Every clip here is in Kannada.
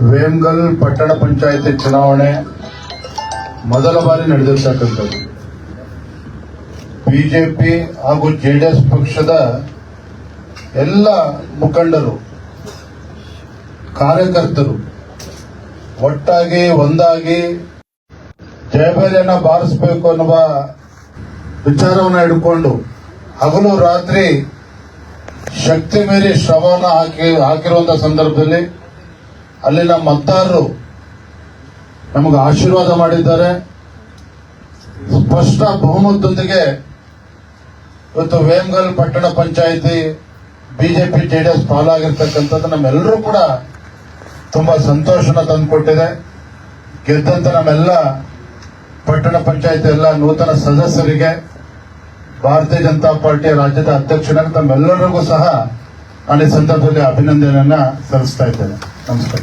ವೇಮ್ಗಲ್ ಪಟ್ಟಣ ಪಂಚಾಯತಿ ಚುನಾವಣೆ ಮೊದಲ ಬಾರಿ ನಡೆದಿರ್ತಕ್ಕಂಥದ್ದು. ಬಿಜೆಪಿ ಹಾಗೂ ಜೆಡಿಎಸ್ ಪಕ್ಷದ ಎಲ್ಲ ಮುಖಂಡರು, ಕಾರ್ಯಕರ್ತರು ಒಟ್ಟಾಗಿ, ಒಂದಾಗಿ ಜಯಭೈರನ್ನ ಬಾರಿಸಬೇಕು ಅನ್ನುವ ವಿಚಾರವನ್ನು ಹಿಡ್ಕೊಂಡು ಹಗಲು ರಾತ್ರಿ ಶಕ್ತಿ ಮೀರಿ ಶ್ರಮವನ್ನು ಹಾಕಿ ಹಾಕಿರುವಂತಹ ಸಂದರ್ಭದಲ್ಲಿ ಅಲ್ಲಿನ ಮತದಾರರು ನಮಗೆ ಆಶೀರ್ವಾದ ಮಾಡಿದ್ದಾರೆ. ಸ್ಪಷ್ಟ ಬಹುಮತದೊಂದಿಗೆ ಇವತ್ತು ವೇಮಗಲ್ ಪಟ್ಟಣ ಪಂಚಾಯಿತಿ ಬಿಜೆಪಿ ಎಸ್ ಪಾಲಾಗಿರ್ತಕ್ಕಂಥದ್ದು ನಮ್ಮೆಲ್ಲರೂ ಕೂಡ ತುಂಬಾ ಸಂತೋಷನ ತಂದುಕೊಟ್ಟಿದೆ. ಗೆದ್ದಂತ ನಮ್ಮೆಲ್ಲ ಪಟ್ಟಣ ಪಂಚಾಯತಿ ಎಲ್ಲ ನೂತನ ಸದಸ್ಯರಿಗೆ ಭಾರತೀಯ ಜನತಾ ಪಾರ್ಟಿಯ ರಾಜ್ಯದ ಅಧ್ಯಕ್ಷರಾಗಿ ತಮ್ಮೆಲ್ಲರಿಗೂ ಸಹ ಈ ಸಂದರ್ಭದಲ್ಲಿ ಅಭಿನಂದನೆಯನ್ನ ಸಲ್ಲಿಸ್ತಾ ಇದ್ದೇನೆ ನಮಸ್ಕಾರ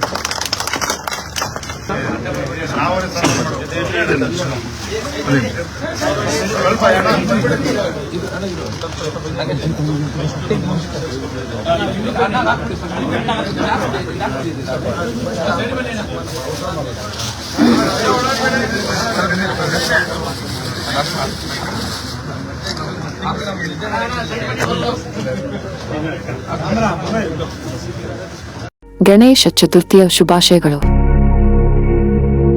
ಗಣೇಶ ಚತುರ್ಥಿಯ ಶುಭಾಶಯಗಳು.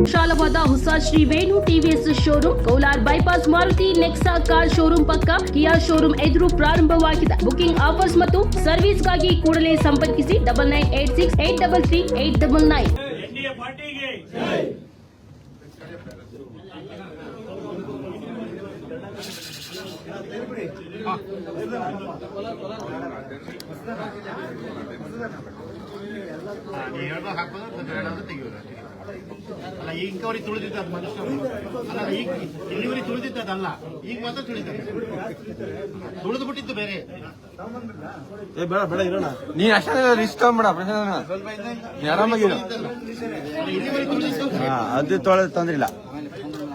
ವಿಶಾಲವಾದ ಹೊಸ Shri Venu TVS showroom Kolar bypass Maruti Nexa car showroom ಪಕ್ಕ ಕಿಯಾ ಶೋರೂಮ್ ಎದುರು ಪ್ರಾರಂಭವಾಗಿದೆ. ಬುಕಿಂಗ್ ಆಫರ್ಸ್ ಮತ್ತು ಸರ್ವಿಸ್ಗಾಗಿ ಕೂಡಲೇ ಸಂಪರ್ಕಿಸಿ double nine eight six eight double three eight double nine ಅಲ್ಲ ಈಗವರಿಗೆ ತುಳಿದಿದ್ದ ಅದು ಮನುಷ್ಯ ಅಲ್ಲ ಈಗ ತುಳಿದಿದ್ದ ತುಳಿದಿದ್ದದಲ್ಲ ಈಗ ಮಾತ್ರ ತುಳಿತಾರೆ ತುಳಿದು ಬಿಟ್ಟಿದ್ದು ಬೇರೆ ಏ ಬೇಡ ಬೇಡ ಇರೋಣ. ನೀ ಅಷ್ಟೇ ರಿಸ್ಕ್ ತಗೊಂಬೇಡ ಪ್ರಶಾಂತ್ ನೀ ಆರಾಮಾಗಿರು. ತುಳಿದಿದ್ದು ಅದು ತೊಳೆ ತೊಂದ್ರಿಲ್ಲ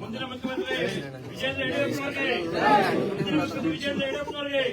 ಮುಂದಿನ ಮುಖ್ಯಮಂತ್ರಿ ವಿಜೇಂದ್ರ ಯಡಿಯೂರಪ್ಪನವರಿಗೆ. ಮುಖ್ಯಮಂತ್ರಿ ವಿಜೇಂದ್ರ ಯಡಿಯೂರಪ್ಪನವರಿಗೆ.